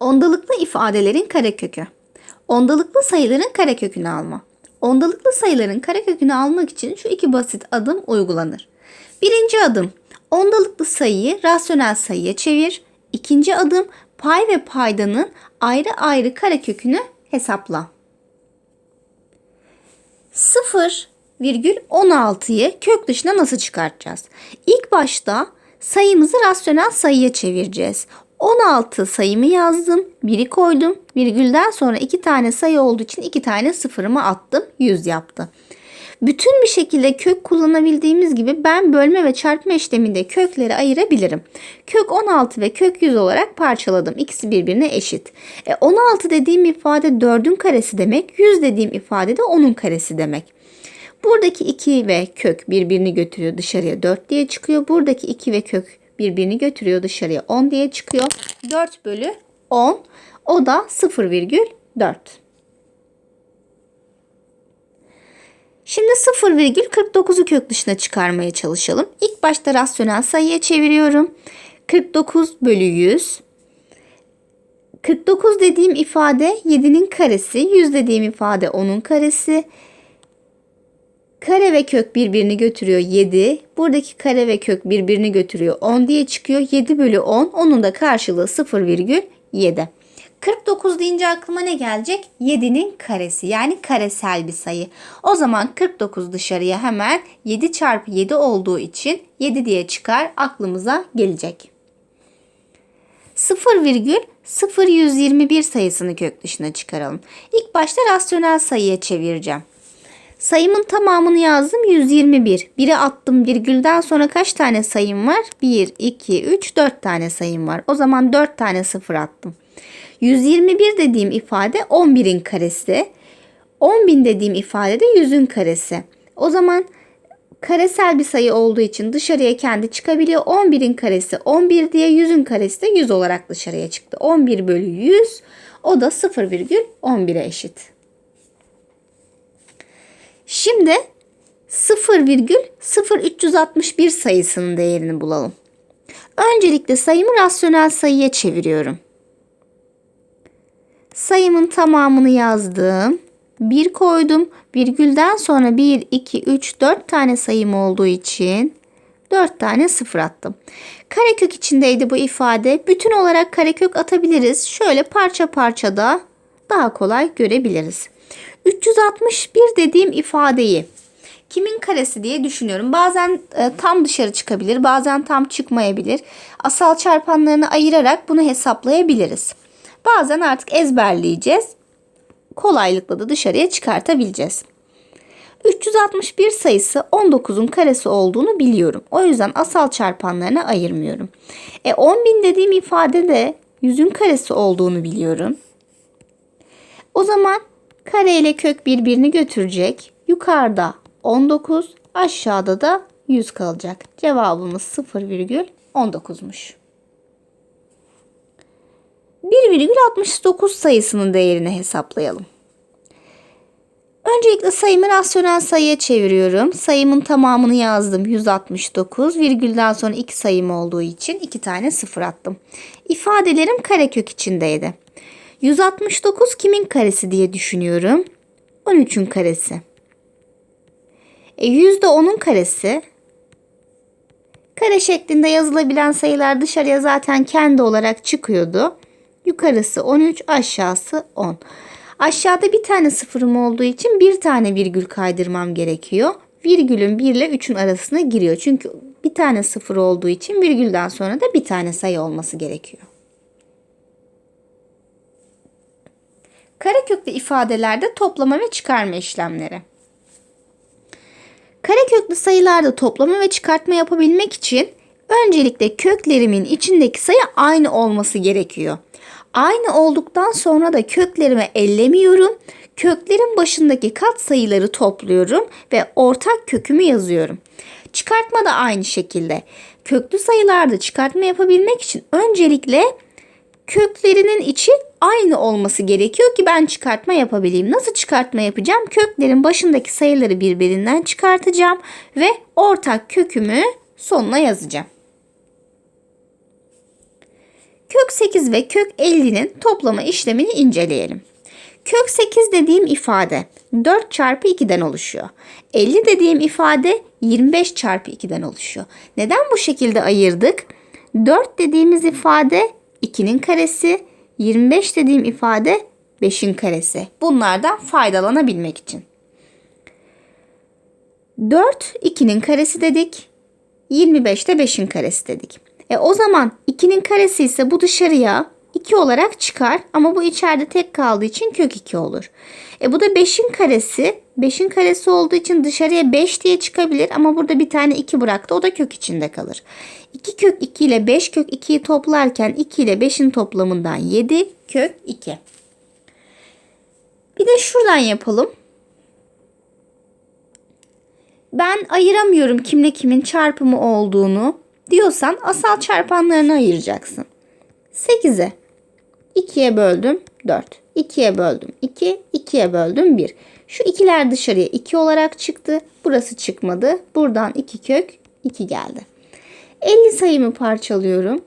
Ondalıklı ifadelerin karekökü. Ondalıklı sayıların karekökünü alma. Ondalıklı sayıların karekökünü almak için şu iki basit adım uygulanır. Birinci adım ondalıklı sayıyı rasyonel sayıya çevir. İkinci adım pay ve paydanın ayrı ayrı karekökünü hesapla. 0,16'yı kök dışına nasıl çıkartacağız? İlk başta sayımızı rasyonel sayıya çevireceğiz. 16 sayımı yazdım, biri koydum. Virgülden sonra iki tane sayı olduğu için iki tane sıfırımı attım, 100 yaptı. Bütün bir şekilde kök kullanabildiğimiz gibi ben bölme ve çarpma işleminde kökleri ayırabilirim. Kök 16 ve kök 100 olarak parçaladım. İkisi birbirine eşit. E 16 dediğim ifade 4'ün karesi demek. 100 dediğim ifade de 10'un karesi demek. Buradaki 2 ve kök birbirini götürüyor dışarıya 4 diye çıkıyor. Buradaki 2 ve kök birbirini götürüyor dışarıya 10 diye çıkıyor. 4 bölü 10 o da 0,4. Şimdi 0,49'u kök dışına çıkarmaya çalışalım. İlk başta rasyonel sayıya çeviriyorum. 49 bölü 100. 49 dediğim ifade 7'nin karesi. 100 dediğim ifade 10'un karesi. Kare ve kök birbirini götürüyor 7. Buradaki kare ve kök birbirini götürüyor 10 diye çıkıyor. 7 bölü 10. Onun da karşılığı 0,7. 49 deyince aklıma ne gelecek? 7'nin karesi yani karesel bir sayı. O zaman 49 dışarıya hemen 7 çarpı 7 olduğu için 7 diye çıkar aklımıza gelecek. 0,0121 sayısını kök dışına çıkaralım. İlk başta rasyonel sayıya çevireceğim. Sayımın tamamını yazdım 121. Biri attım virgülden sonra kaç tane sayım var? 1, 2, 3, 4 tane sayım var. O zaman 4 tane sıfır attım. 121 dediğim ifade 11'in karesi. 10.000 dediğim ifade de 100'ün karesi. O zaman karesel bir sayı olduğu için dışarıya kendi çıkabiliyor. 11'in karesi 11 diye 100'ün karesi de 100 olarak dışarıya çıktı. 11 bölü 100 o da 0,11'e eşit. Şimdi 0,0361 sayısının değerini bulalım. Öncelikle sayımı rasyonel sayıya çeviriyorum. Sayımın tamamını yazdım. 1 koydum. Virgülden sonra 1, 2, 3, 4 tane sayım olduğu için 4 tane sıfır attım. Karekök içindeydi bu ifade. Bütün olarak karekök atabiliriz. Şöyle parça parça da daha kolay görebiliriz. 361 dediğim ifadeyi kimin karesi diye düşünüyorum. Bazen e, tam dışarı çıkabilir, bazen tam çıkmayabilir. Asal çarpanlarını ayırarak bunu hesaplayabiliriz. Bazen artık ezberleyeceğiz. Kolaylıkla da dışarıya çıkartabileceğiz. 361 sayısı 19'un karesi olduğunu biliyorum. O yüzden asal çarpanlarına ayırmıyorum. E 10.000 dediğim ifade de 100'ün karesi olduğunu biliyorum. O zaman kare ile kök birbirini götürecek. Yukarıda 19, aşağıda da 100 kalacak. Cevabımız 0,19'muş. 1,69 sayısının değerini hesaplayalım. Öncelikle sayımı rasyonel sayıya çeviriyorum. Sayımın tamamını yazdım. 169. Virgülden sonra iki sayım olduğu için iki tane sıfır attım. İfadelerim karekök içindeydi. 169 kimin karesi diye düşünüyorum. 13'ün karesi. E 100 de 10'un karesi. Kare şeklinde yazılabilen sayılar dışarıya zaten kendi olarak çıkıyordu. Yukarısı 13, aşağısı 10. Aşağıda bir tane sıfırım olduğu için bir tane virgül kaydırmam gerekiyor. Virgülün 1 ile 3'ün arasına giriyor. Çünkü bir tane sıfır olduğu için virgülden sonra da bir tane sayı olması gerekiyor. Kareköklü ifadelerde toplama ve çıkarma işlemleri. Kareköklü sayılarda toplama ve çıkartma yapabilmek için öncelikle köklerimin içindeki sayı aynı olması gerekiyor. Aynı olduktan sonra da köklerimi ellemiyorum. Köklerin başındaki kat sayıları topluyorum ve ortak kökümü yazıyorum. Çıkartma da aynı şekilde. Köklü sayılarda çıkartma yapabilmek için öncelikle köklerinin içi aynı olması gerekiyor ki ben çıkartma yapabileyim. Nasıl çıkartma yapacağım? Köklerin başındaki sayıları birbirinden çıkartacağım ve ortak kökümü sonuna yazacağım. Kök 8 ve kök 50'nin toplama işlemini inceleyelim. Kök 8 dediğim ifade 4 çarpı 2'den oluşuyor. 50 dediğim ifade 25 çarpı 2'den oluşuyor. Neden bu şekilde ayırdık? 4 dediğimiz ifade 2'nin karesi, 25 dediğim ifade 5'in karesi. Bunlardan faydalanabilmek için. 4 2'nin karesi dedik. 25 de 5'in karesi dedik. E o zaman 2'nin karesi ise bu dışarıya 2 olarak çıkar ama bu içeride tek kaldığı için kök 2 olur. E bu da 5'in karesi. 5'in karesi olduğu için dışarıya 5 diye çıkabilir ama burada bir tane 2 bıraktı o da kök içinde kalır. 2 kök 2 ile 5 kök 2'yi toplarken 2 ile 5'in toplamından 7 kök 2. Bir de şuradan yapalım. Ben ayıramıyorum kimle kimin çarpımı olduğunu diyorsan asal çarpanlarını ayıracaksın. 8'e 2'ye böldüm 4. 2'ye böldüm 2. 2'ye böldüm 1. Şu ikiler dışarıya 2 olarak çıktı. Burası çıkmadı. Buradan 2 kök 2 geldi. 50 sayımı parçalıyorum.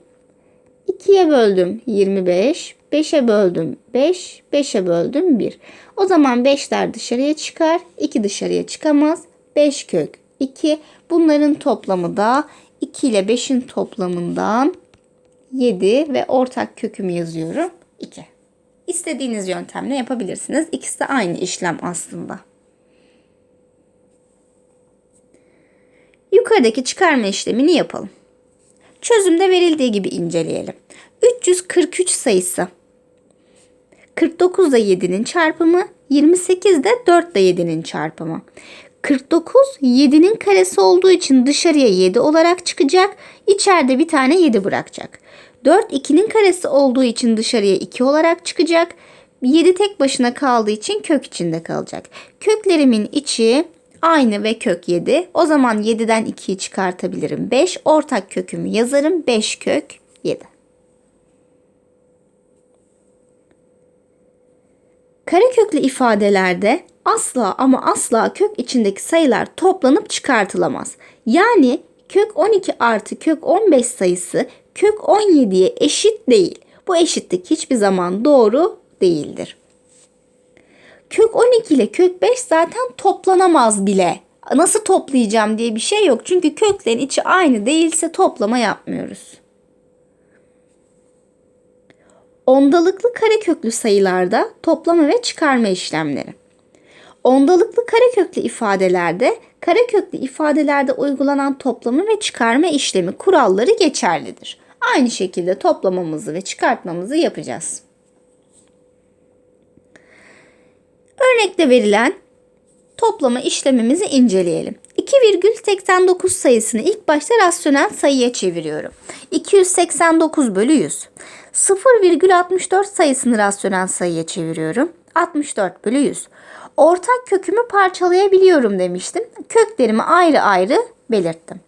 2'ye böldüm 25. 5'e böldüm 5. 5'e böldüm 1. O zaman 5'ler dışarıya çıkar. 2 dışarıya çıkamaz. 5 kök 2. Bunların toplamı da 2 ile 5'in toplamından 7 ve ortak kökümü yazıyorum 2. İstediğiniz yöntemle yapabilirsiniz. İkisi de aynı işlem aslında. Yukarıdaki çıkarma işlemini yapalım. Çözümde verildiği gibi inceleyelim. 343 sayısı 49 da 7'nin çarpımı, 28 de 4 da 7'nin çarpımı. 49 7'nin karesi olduğu için dışarıya 7 olarak çıkacak. İçeride bir tane 7 bırakacak. 4 2'nin karesi olduğu için dışarıya 2 olarak çıkacak. 7 tek başına kaldığı için kök içinde kalacak. Köklerimin içi aynı ve kök 7. O zaman 7'den 2'yi çıkartabilirim. 5 ortak kökümü yazarım. 5 kök 7. Kareköklü ifadelerde asla ama asla kök içindeki sayılar toplanıp çıkartılamaz. Yani kök 12 artı kök 15 sayısı kök 17'ye eşit değil. Bu eşitlik hiçbir zaman doğru değildir. Kök 12 ile kök 5 zaten toplanamaz bile. Nasıl toplayacağım diye bir şey yok. Çünkü köklerin içi aynı değilse toplama yapmıyoruz. Ondalıklı kareköklü sayılarda toplama ve çıkarma işlemleri. Ondalıklı kareköklü ifadelerde kareköklü ifadelerde uygulanan toplama ve çıkarma işlemi kuralları geçerlidir. Aynı şekilde toplamamızı ve çıkartmamızı yapacağız. Örnekte verilen toplama işlemimizi inceleyelim. 2,89 sayısını ilk başta rasyonel sayıya çeviriyorum. 289 bölü 100. 0,64 sayısını rasyonel sayıya çeviriyorum. 64 bölü 100. Ortak kökümü parçalayabiliyorum demiştim. Köklerimi ayrı ayrı belirttim.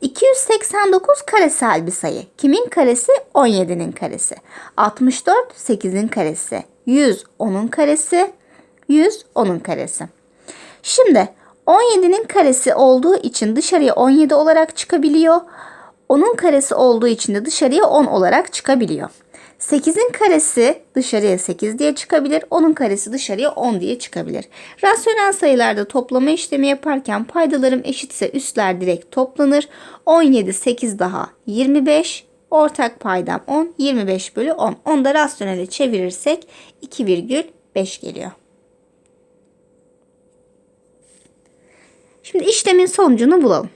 289 karesel bir sayı. Kimin karesi? 17'nin karesi. 64 8'in karesi. 100 10'un karesi. 100 10'un karesi. Şimdi 17'nin karesi olduğu için dışarıya 17 olarak çıkabiliyor. 10'un karesi olduğu için de dışarıya 10 olarak çıkabiliyor. 8'in karesi dışarıya 8 diye çıkabilir. 10'un karesi dışarıya 10 diye çıkabilir. Rasyonel sayılarda toplama işlemi yaparken paydalarım eşitse üstler direkt toplanır. 17 8 daha 25. Ortak paydam 10. 25 bölü 10. Onu da rasyonele çevirirsek 2,5 geliyor. Şimdi işlemin sonucunu bulalım.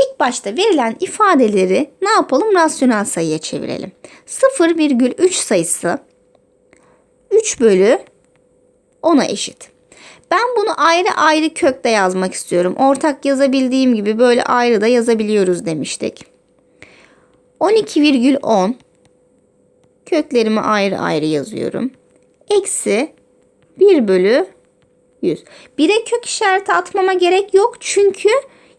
İlk başta verilen ifadeleri ne yapalım? Rasyonel sayıya çevirelim. 0,3 sayısı 3 bölü 10'a eşit. Ben bunu ayrı ayrı kökte yazmak istiyorum. Ortak yazabildiğim gibi böyle ayrı da yazabiliyoruz demiştik. 12,10 köklerimi ayrı ayrı yazıyorum. Eksi 1 bölü 100. 1'e kök işareti atmama gerek yok çünkü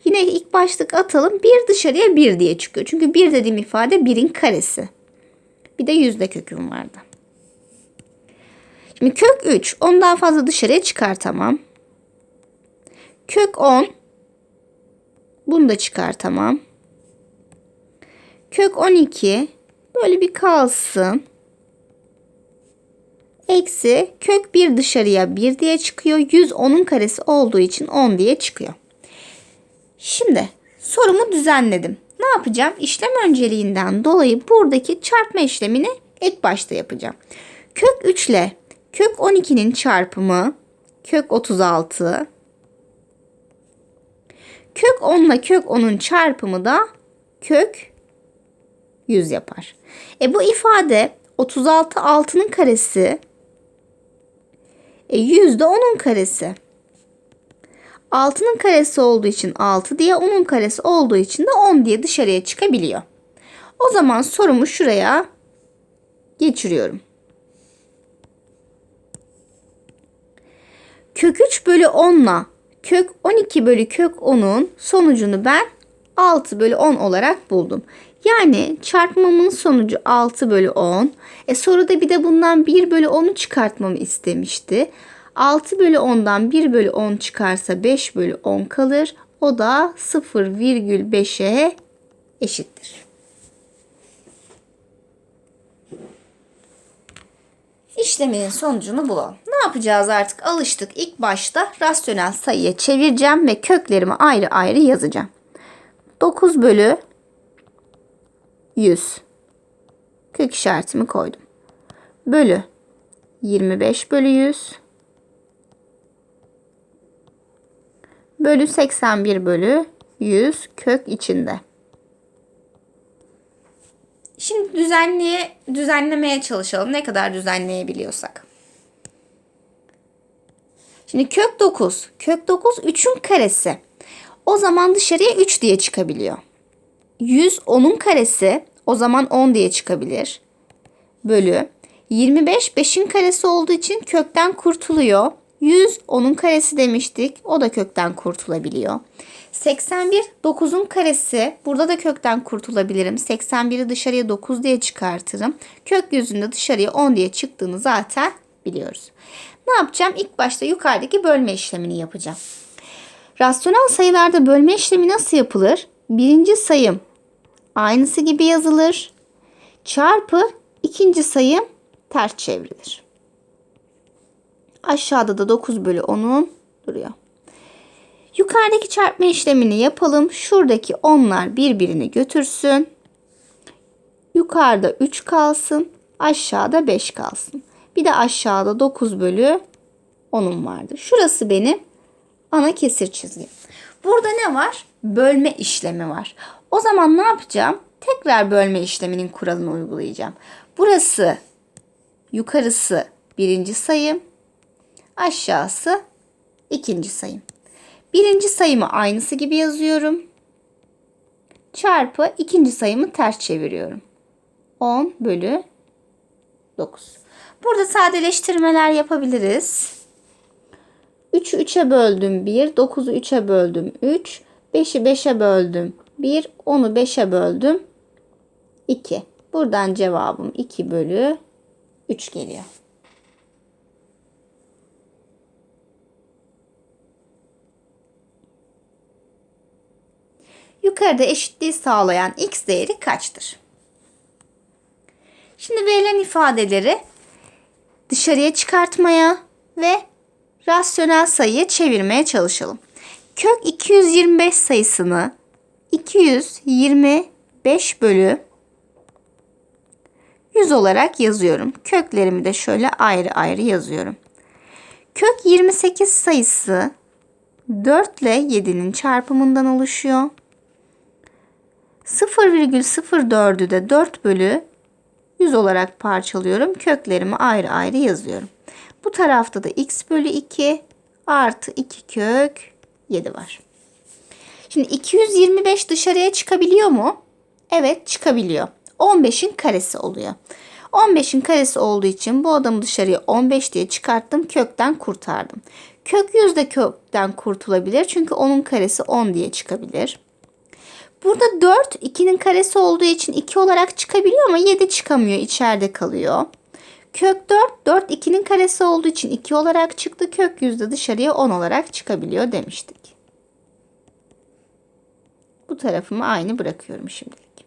Yine ilk başlık atalım. Bir dışarıya bir diye çıkıyor. Çünkü bir dediğim ifade birin karesi. Bir de yüzde köküm vardı. Şimdi kök 3. Ondan fazla dışarıya çıkartamam. Kök 10. Bunu da çıkartamam. Kök 12. Böyle bir kalsın. Eksi kök 1 dışarıya 1 diye çıkıyor. 100 onun karesi olduğu için 10 diye çıkıyor. Şimdi sorumu düzenledim. Ne yapacağım? İşlem önceliğinden dolayı buradaki çarpma işlemini ilk başta yapacağım. Kök 3 ile kök 12'nin çarpımı kök 36. Kök 10 ile kök 10'un çarpımı da kök 100 yapar. E bu ifade 36 6'nın karesi. E 100 de 10'un karesi. 6'nın karesi olduğu için 6 diye 10'un karesi olduğu için de 10 diye dışarıya çıkabiliyor. O zaman sorumu şuraya geçiriyorum. Kök 3 bölü 10 ile kök 12 bölü kök 10'un sonucunu ben 6 bölü 10 olarak buldum. Yani çarpmamın sonucu 6 bölü 10. E soruda bir de bundan 1 bölü 10'u çıkartmamı istemişti. 6 bölü 10'dan 1 bölü 10 çıkarsa 5 bölü 10 kalır. O da 0,5'e eşittir. İşleminin sonucunu bulalım. Ne yapacağız artık? Alıştık. İlk başta rasyonel sayıya çevireceğim ve köklerimi ayrı ayrı yazacağım. 9 bölü 100. Kök işaretimi koydum. Bölü 25 bölü 100. Bölü 81 bölü 100 kök içinde. Şimdi düzenleye, düzenlemeye çalışalım. Ne kadar düzenleyebiliyorsak. Şimdi kök 9. Kök 9 3'ün karesi. O zaman dışarıya 3 diye çıkabiliyor. 100 10'un karesi. O zaman 10 diye çıkabilir. Bölü 25 5'in karesi olduğu için kökten kurtuluyor. 100 10'un karesi demiştik. O da kökten kurtulabiliyor. 81 9'un karesi. Burada da kökten kurtulabilirim. 81'i dışarıya 9 diye çıkartırım. Kök yüzünde dışarıya 10 diye çıktığını zaten biliyoruz. Ne yapacağım? İlk başta yukarıdaki bölme işlemini yapacağım. Rasyonel sayılarda bölme işlemi nasıl yapılır? Birinci sayım aynısı gibi yazılır. Çarpı ikinci sayım ters çevrilir. Aşağıda da 9 bölü 10'un duruyor. Yukarıdaki çarpma işlemini yapalım. Şuradaki 10'lar birbirini götürsün. Yukarıda 3 kalsın. Aşağıda 5 kalsın. Bir de aşağıda 9 bölü 10'um vardı. Şurası benim ana kesir çizgim. Burada ne var? Bölme işlemi var. O zaman ne yapacağım? Tekrar bölme işleminin kuralını uygulayacağım. Burası yukarısı birinci sayım. Aşağısı ikinci sayım. Birinci sayımı aynısı gibi yazıyorum. Çarpı ikinci sayımı ters çeviriyorum. 10 bölü 9. Burada sadeleştirmeler yapabiliriz. 3'ü 3'e böldüm 1, 9'u 3'e böldüm 3, 5'i 5'e böldüm 1, 10'u 5'e böldüm 2. Buradan cevabım 2 bölü 3 geliyor. Yukarıda eşitliği sağlayan x değeri kaçtır? Şimdi verilen ifadeleri dışarıya çıkartmaya ve rasyonel sayıya çevirmeye çalışalım. Kök 225 sayısını 225 bölü 100 olarak yazıyorum. Köklerimi de şöyle ayrı ayrı yazıyorum. Kök 28 sayısı 4 ile 7'nin çarpımından oluşuyor. 0,04'ü de 4 bölü 100 olarak parçalıyorum. Köklerimi ayrı ayrı yazıyorum. Bu tarafta da x bölü 2 artı 2 kök 7 var. Şimdi 225 dışarıya çıkabiliyor mu? Evet çıkabiliyor. 15'in karesi oluyor. 15'in karesi olduğu için bu adamı dışarıya 15 diye çıkarttım. Kökten kurtardım. Kök 100 de kökten kurtulabilir. Çünkü onun karesi 10 diye çıkabilir. Burada 4 2'nin karesi olduğu için 2 olarak çıkabiliyor ama 7 çıkamıyor. içeride kalıyor. Kök 4 4 2'nin karesi olduğu için 2 olarak çıktı. Kök yüzde dışarıya 10 olarak çıkabiliyor demiştik. Bu tarafımı aynı bırakıyorum şimdilik.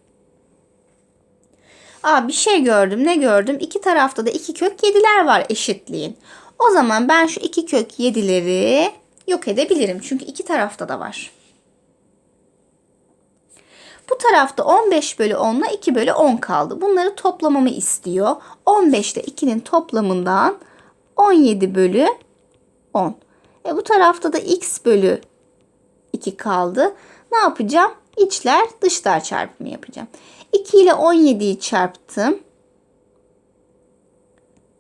Aa bir şey gördüm. Ne gördüm? İki tarafta da iki kök 7'ler var eşitliğin. O zaman ben şu iki kök 7'leri yok edebilirim. Çünkü iki tarafta da var. Bu tarafta 15 bölü 10 ile 2 bölü 10 kaldı. Bunları toplamamı istiyor. 15 ile 2'nin toplamından 17 bölü 10. E bu tarafta da x bölü 2 kaldı. Ne yapacağım? İçler dışlar çarpımı yapacağım. 2 ile 17'yi çarptım.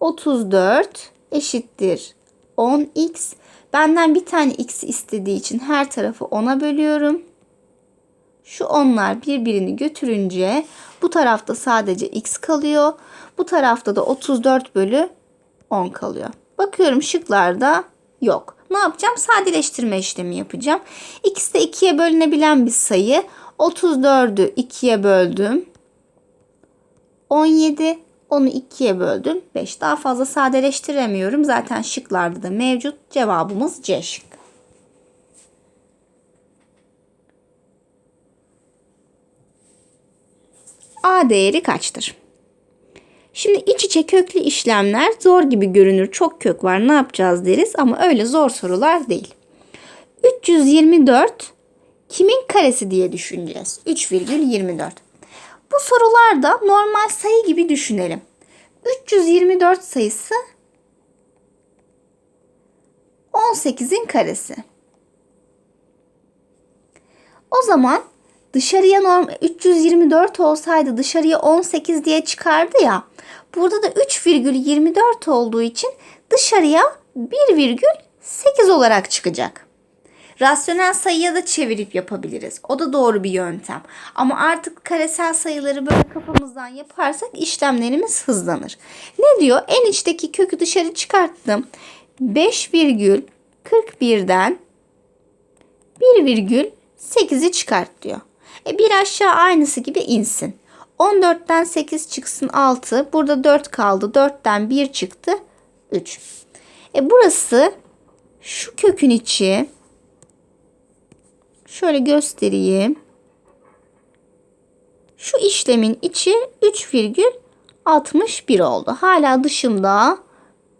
34 eşittir 10x. Benden bir tane x istediği için her tarafı 10'a bölüyorum. Şu onlar birbirini götürünce bu tarafta sadece x kalıyor. Bu tarafta da 34 bölü 10 kalıyor. Bakıyorum şıklarda yok. Ne yapacağım? Sadeleştirme işlemi yapacağım. X de 2'ye bölünebilen bir sayı. 34'ü 2'ye böldüm. 17. Onu 2'ye böldüm. 5. Daha fazla sadeleştiremiyorum. Zaten şıklarda da mevcut. Cevabımız C şıkkı. A değeri kaçtır? Şimdi iç içe köklü işlemler zor gibi görünür. Çok kök var ne yapacağız deriz ama öyle zor sorular değil. 324 kimin karesi diye düşüneceğiz. 3,24. Bu sorularda normal sayı gibi düşünelim. 324 sayısı 18'in karesi. O zaman dışarıya norm 324 olsaydı dışarıya 18 diye çıkardı ya. Burada da 3,24 olduğu için dışarıya 1,8 olarak çıkacak. Rasyonel sayıya da çevirip yapabiliriz. O da doğru bir yöntem. Ama artık karesel sayıları böyle kafamızdan yaparsak işlemlerimiz hızlanır. Ne diyor? En içteki kökü dışarı çıkarttım. 5,41'den 1,8'i çıkart diyor. E bir aşağı aynısı gibi insin. 14'ten 8 çıksın 6. Burada 4 kaldı. 4'ten 1 çıktı 3. E burası şu kökün içi şöyle göstereyim. Şu işlemin içi 3,61 oldu. Hala dışımda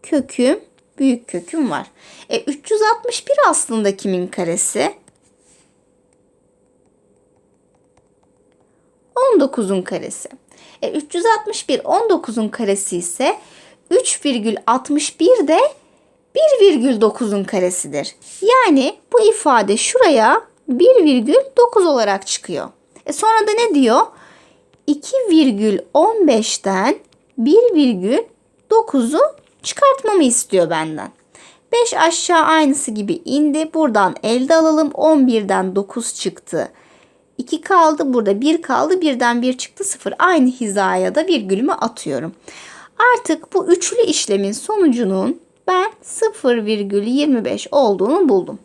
köküm, büyük köküm var. E 361 aslında kimin karesi? 19'un karesi. E 361 19'un karesi ise 3,61 de 1,9'un karesidir. Yani bu ifade şuraya 1,9 olarak çıkıyor. E sonra da ne diyor? 2,15'ten 1,9'u çıkartmamı istiyor benden. 5 aşağı aynısı gibi indi. Buradan elde alalım. 11'den 9 çıktı. 2 kaldı. Burada 1 kaldı. Birden 1 çıktı 0. Aynı hizaya da virgülümü atıyorum. Artık bu üçlü işlemin sonucunun ben 0,25 olduğunu buldum.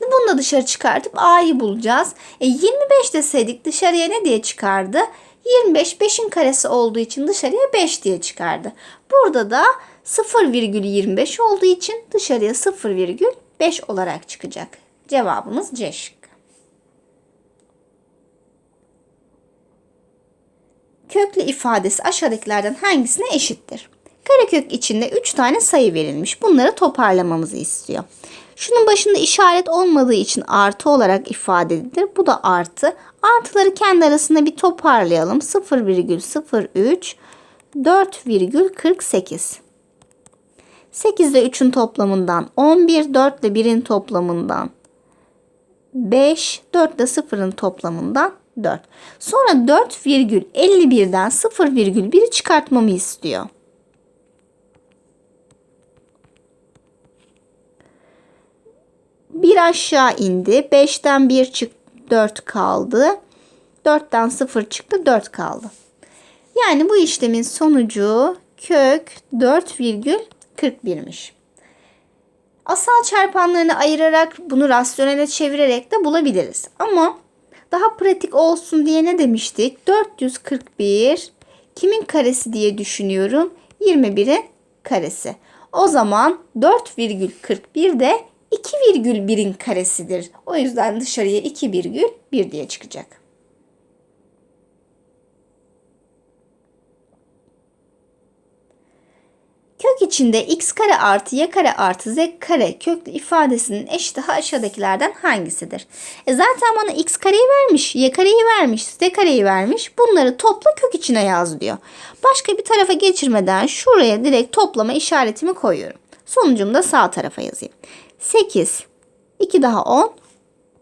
Bunu da dışarı çıkartıp A'yı bulacağız. E 25 deseydik dışarıya ne diye çıkardı? 25 5'in karesi olduğu için dışarıya 5 diye çıkardı. Burada da 0,25 olduğu için dışarıya 0,5 olarak çıkacak. Cevabımız C şıkkı. Köklü ifadesi aşağıdakilerden hangisine eşittir? Karekök içinde 3 tane sayı verilmiş. Bunları toparlamamızı istiyor. Şunun başında işaret olmadığı için artı olarak ifade edilir. Bu da artı. Artıları kendi arasında bir toparlayalım. 0,03 4,48 8 ile 3'ün toplamından 11, 4 ile 1'in toplamından 5, 4 ile 0'ın toplamından 4. Sonra 4,51'den 0,1'i çıkartmamı istiyor. Bir aşağı indi. 5'ten 1 çıktı 4 kaldı. 4'ten 0 çıktı 4 kaldı. Yani bu işlemin sonucu kök 4,41'miş. Asal çarpanlarını ayırarak bunu rasyonele çevirerek de bulabiliriz. Ama daha pratik olsun diye ne demiştik? 441 kimin karesi diye düşünüyorum. 21'in karesi. O zaman 4,41 de 2,1'in karesidir. O yüzden dışarıya 2,1 diye çıkacak. Kök içinde x kare artı y kare artı z kare köklü ifadesinin eşiti aşağıdakilerden hangisidir? E zaten bana x kareyi vermiş, y kareyi vermiş, z kareyi vermiş. Bunları topla kök içine yaz diyor. Başka bir tarafa geçirmeden şuraya direkt toplama işaretimi koyuyorum. Sonucumu da sağ tarafa yazayım. 8, 2 daha 10,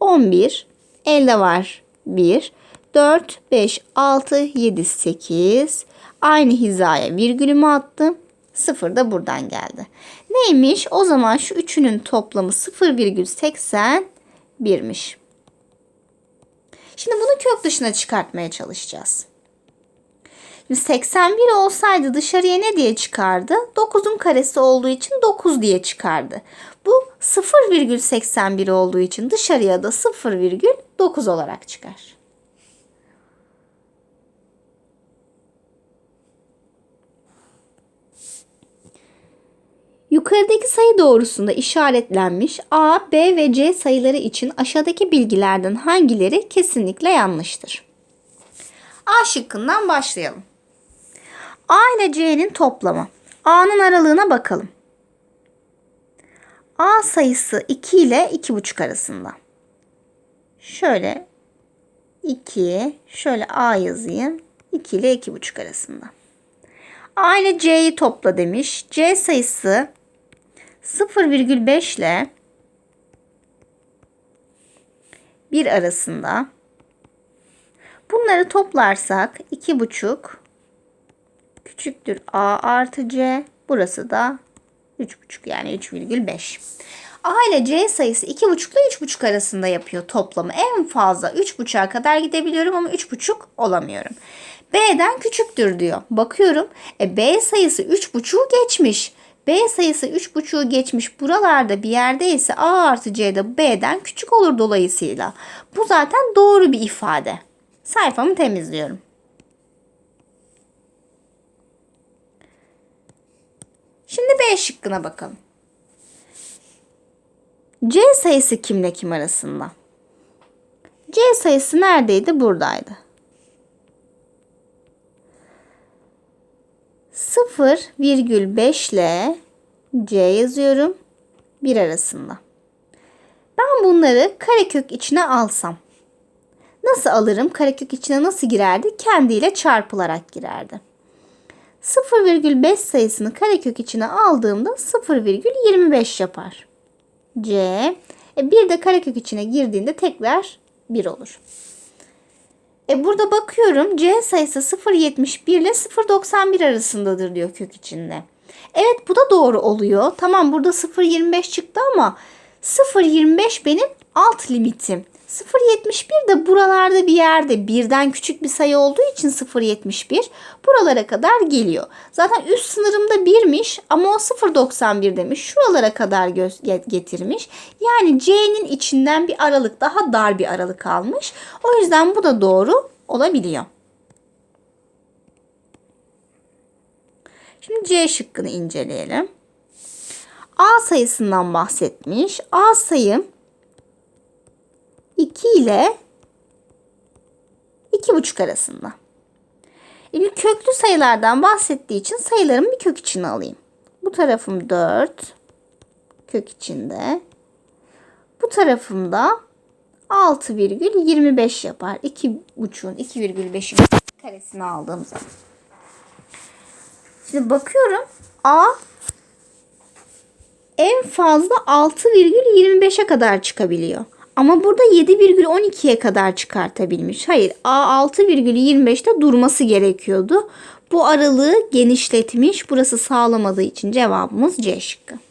11, elde var 1, 4, 5, 6, 7, 8. Aynı hizaya virgülümü attım. 0 da buradan geldi. Neymiş? O zaman şu üçünün toplamı 0,81'miş. Şimdi bunu kök dışına çıkartmaya çalışacağız. Şimdi 81 olsaydı dışarıya ne diye çıkardı? 9'un karesi olduğu için 9 diye çıkardı. Bu 0,81 olduğu için dışarıya da 0,9 olarak çıkar. Yukarıdaki sayı doğrusunda işaretlenmiş A, B ve C sayıları için aşağıdaki bilgilerden hangileri kesinlikle yanlıştır? A şıkkından başlayalım. A ile C'nin toplamı. A'nın aralığına bakalım. A sayısı 2 ile 2,5 arasında. Şöyle 2, şöyle A yazayım. 2 ile 2,5 arasında. A ile C'yi topla demiş. C sayısı 0,5 ile 1 arasında. Bunları toplarsak 2,5 küçüktür A artı C. Burası da 3,5 yani 3,5. A ile C sayısı 2,5 ile 3,5 arasında yapıyor toplamı. En fazla 3,5'a kadar gidebiliyorum ama 3,5 olamıyorum. B'den küçüktür diyor. Bakıyorum. E B sayısı 3,5'u geçmiş. B sayısı 3,5'u geçmiş. Buralarda bir yerde ise A artı C de B'den küçük olur dolayısıyla. Bu zaten doğru bir ifade. Sayfamı temizliyorum. Şimdi B şıkkına bakalım. C sayısı kimle kim arasında? C sayısı neredeydi? Buradaydı. 0,5 ile C yazıyorum. 1 arasında. Ben bunları karekök içine alsam. Nasıl alırım? Karekök içine nasıl girerdi? Kendiyle çarpılarak girerdi. 0,5 sayısını karekök içine aldığımda 0,25 yapar. C. E bir de karekök içine girdiğinde tekrar 1 olur. E burada bakıyorum C sayısı 0.71 ile 0.91 arasındadır diyor kök içinde. Evet bu da doğru oluyor. Tamam burada 0.25 çıktı ama 0.25 benim alt limitim. 0.71 de buralarda bir yerde birden küçük bir sayı olduğu için 0.71 buralara kadar geliyor. Zaten üst sınırımda 1'miş ama o 0.91 demiş. Şuralara kadar getirmiş. Yani C'nin içinden bir aralık daha dar bir aralık almış. O yüzden bu da doğru olabiliyor. Şimdi C şıkkını inceleyelim. A sayısından bahsetmiş. A sayım 2 ile 2,5 arasında. Şimdi köklü sayılardan bahsettiği için sayılarımı bir kök içine alayım. Bu tarafım 4 kök içinde. Bu tarafımda 6,25 yapar. 2,5'un 2,5'in karesini aldığım zaman. Şimdi bakıyorum A en fazla 6,25'e kadar çıkabiliyor. Ama burada 7,12'ye kadar çıkartabilmiş. Hayır A 6,25'te durması gerekiyordu. Bu aralığı genişletmiş. Burası sağlamadığı için cevabımız C şıkkı.